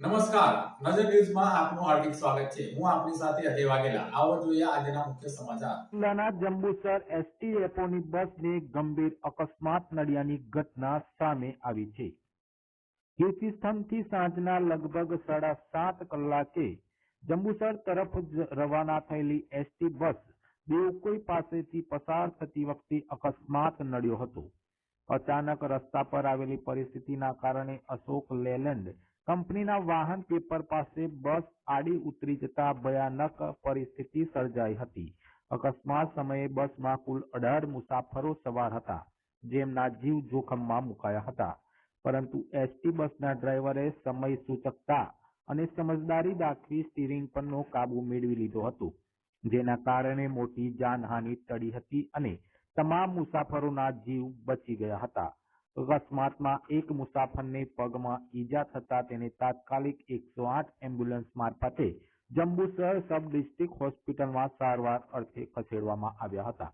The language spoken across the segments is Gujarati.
નમસ્કાર. નજર ન્યૂઝમાં આપનું હાર્દિક સ્વાગત છે. હું આપની સાથે અજય વાઘેલા. આવો જોઈએ આજના મુખ્ય સમાચાર. જિલ્લાના જંબુસર એસટી ડેપોની બસને ગંભીર અકસ્માત નડિયાની ઘટના સામે આવી છે. કીર્તિસ્તંભથી સાંજના લગભગ સાડા સાત કલાકે જંબુસર તરફ રવાના થયેલી એસટી બસ દેવકોઈ પાસેથી પસાર થતી વખતે અકસ્માત નડ્યો હતો. અચાનક રસ્તા પર આવેલી પરિસ્થિતિના કારણે અશોક લેલેન્ડ કંપનીના વાહન પેપર પાસે બસ આડી ઉતરી જતા ભયાનક પરિસ્થિતિ સર્જાઈ હતી. અકસ્માત સમયે બસમાં કુલ અઢાર મુસાફરો સવાર હતા, જેમના જીવ જોખમમાં મુકાયા હતા. પરંતુ એસટી બસના ડ્રાઈવરે સમય સૂચકતા અને સમજદારી દાખવી સ્ટીરિંગ પરનો કાબુ મેળવી લીધો હતો, જેના કારણે મોટી જાનહાનિ ટળી હતી અને તમામ મુસાફરોના જીવ બચી ગયા હતા. અકસ્માતમાં એક મુસાફરને પગમાં ઈજા થતા તેને તાત્કાલિક એકસો આઠ એમ્બ્યુલન્સ મારફતે જંબુસર સબ ડિસ્ટ્રિક્ટ હોસ્પિટલમાં સારવાર અર્થે ખસેડવામાં આવ્યા હતા.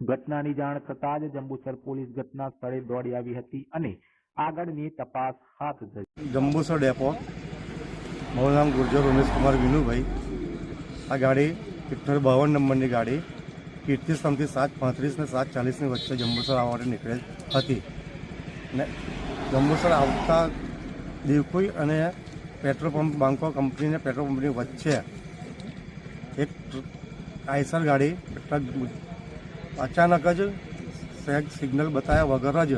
ઘટનાની જાણ થતાં જ જંબુસર પોલીસ ઘટના સ્થળે દોડી આવી હતી અને આગળની તપાસ હાથ ધરી. જંબુસર ડેપો. મારું નામ ગુર્જર ઉમેશકુમાર વિનુભાઈ. આ ગાડી ઇઠ્ઠોર બાવન નંબરની ગાડી. કીર્તિસ્તંભથી સાત પાંત્રીસ ને સાત ચાલીસની વચ્ચે જંબુસર આવવા માટે નીકળેલ હતી. ને જંબુસર આવતા દેવકુઈ અને પેટ્રોલ પંપ બાંકો કંપની અને પેટ્રોલ પંપની વચ્ચે એક આઈસર ગાડી ટ્રક અચાનક જ સેગ સિગ્નલ બતાવ્યા વગર જ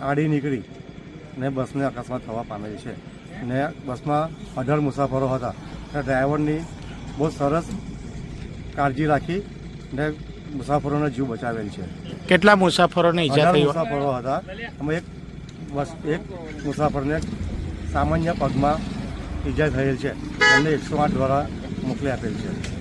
આડી નીકળી ને બસને અકસ્માત થવા પામેલ છે ને બસમાં અઢાર મુસાફરો હતા. ડ્રાઈવરની બહુ સરસ કાળજી રાખી ને મુસાફરોનો જીવ બચાવેલ છે. કેટલા મુસાફરોને ઈજા થઈ મુસાફરો હતા. અમે એક બસ એક મુસાફરને સામાન્ય પગમાં ઈજા થયેલ છે. એમને એકસો આઠ દ્વારા મોકલી આપેલ છે.